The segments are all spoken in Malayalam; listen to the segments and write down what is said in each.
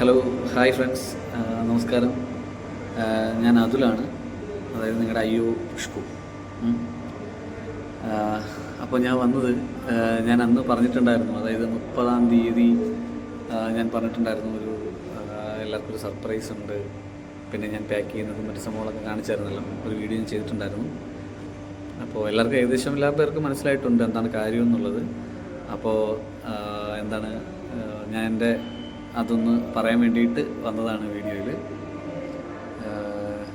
ഹലോ ഹായ് ഫ്രണ്ട്സ് നമസ്കാരം. ഞാൻ അതുലാണ്. അതായത് നിങ്ങളുടെ അയ്യോ പുഷ്പു. അപ്പോൾ ഞാൻ വന്നത് ഞാൻ അന്ന് പറഞ്ഞിട്ടുണ്ടായിരുന്നു. അതായത് മുപ്പതാം തീയതി ഞാൻ പറഞ്ഞിട്ടുണ്ടായിരുന്നു ഒരു എല്ലാവർക്കും ഒരു സർപ്രൈസ് ഉണ്ട്. പിന്നെ ഞാൻ പാക്ക് ചെയ്യുന്നതും മറ്റു സംഭവങ്ങളൊക്കെ കാണിച്ചായിരുന്നല്ലോ. ഒരു വീഡിയോ ഞാൻ ചെയ്തിട്ടുണ്ടായിരുന്നു. അപ്പോൾ എല്ലാവർക്കും ഏകദേശം എല്ലാ പേർക്കും മനസ്സിലായിട്ടുണ്ട് എന്താണ് കാര്യം എന്നുള്ളത്. അപ്പോൾ എന്താണ് ഞാൻ എന്റെ അതൊന്ന് പറയാൻ വേണ്ടിയിട്ട് വന്നതാണ് വീഡിയോയിൽ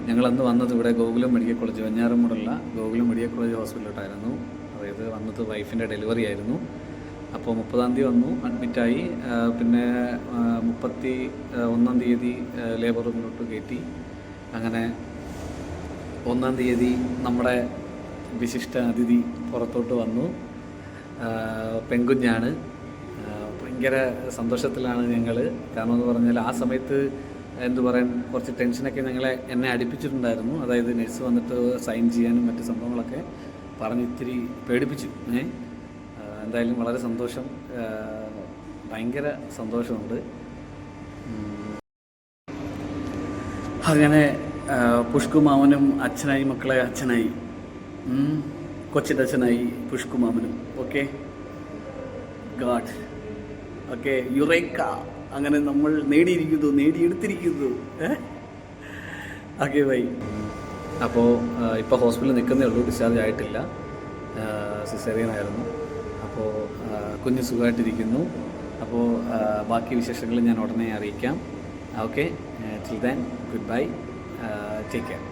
ഞങ്ങളന്ന് വന്നത് ഇവിടെ ഗോകുലം മെഡിക്കൽ കോളേജ് വഞ്ഞാറമ്മൂടുള്ള ഗോകുലം മെഡിക്കൽ കോളേജ് ഹോസ്പിറ്റലിലോട്ടായിരുന്നു. അതായത് വന്നത് വൈഫിന്റെ ഡെലിവറി ആയിരുന്നു. അപ്പോൾ മുപ്പതാം തീയതി വന്നു അഡ്മിറ്റായി. പിന്നെ മുപ്പത്തി ഒന്നാം തീയതി ലേബർ റൂമിലോട്ട് കയറ്റി. അങ്ങനെ ഒന്നാം തീയതി നമ്മുടെ വിശിഷ്ട അതിഥി പുറത്തോട്ട് വന്നു. പെൺകുഞ്ഞാണ്. ഭയങ്കര സന്തോഷത്തിലാണ് ഞങ്ങൾ കാരണം എന്ന് പറഞ്ഞാൽ ആ സമയത്ത് എന്തു പറയാൻ കുറച്ച് ടെൻഷനൊക്കെ ഞങ്ങളെ എന്നെ അടുപ്പിച്ചിട്ടുണ്ടായിരുന്നു. അതായത് നഴ്സ് വന്നിട്ട് സൈൻ ചെയ്യാനും മറ്റ് സംഭവങ്ങളൊക്കെ പറഞ്ഞ് ഇത്തിരി പേടിപ്പിച്ചു. ഏഹ് എന്തായാലും വളരെ സന്തോഷം. ഭയങ്കര സന്തോഷമുണ്ട്. അങ്ങനെ പുഷ്കുമാമനും പുഷ്കു മാമനും അച്ഛനായി മക്കളെ അച്ഛനായി. കൊച്ചിന്റെ അച്ഛനായി പുഷ്കുമാമനും ഓക്കെ? ഗാഡ്. Okay eureka. അങ്ങനെ നമ്മൾ നേടിയിരിക്കുന്നു നേടിയെടുത്തിരിക്കുന്നു. ഓക്കെ ബൈ അപ്പോൾ ഇപ്പോൾ ഹോസ്പിറ്റലിൽ നിൽക്കുന്നേ ഉള്ളൂ ഡിസ്ചാർജ് ആയിട്ടില്ല. സിസേറിയൻ ആയിരുന്നു. അപ്പോൾ കുഞ്ഞ് സുഖമായിട്ടിരിക്കുന്നു. അപ്പോൾ ബാക്കി വിശേഷങ്ങൾ ഞാൻ ഉടനെ അറിയിക്കാം. Okay. Till then good bye take care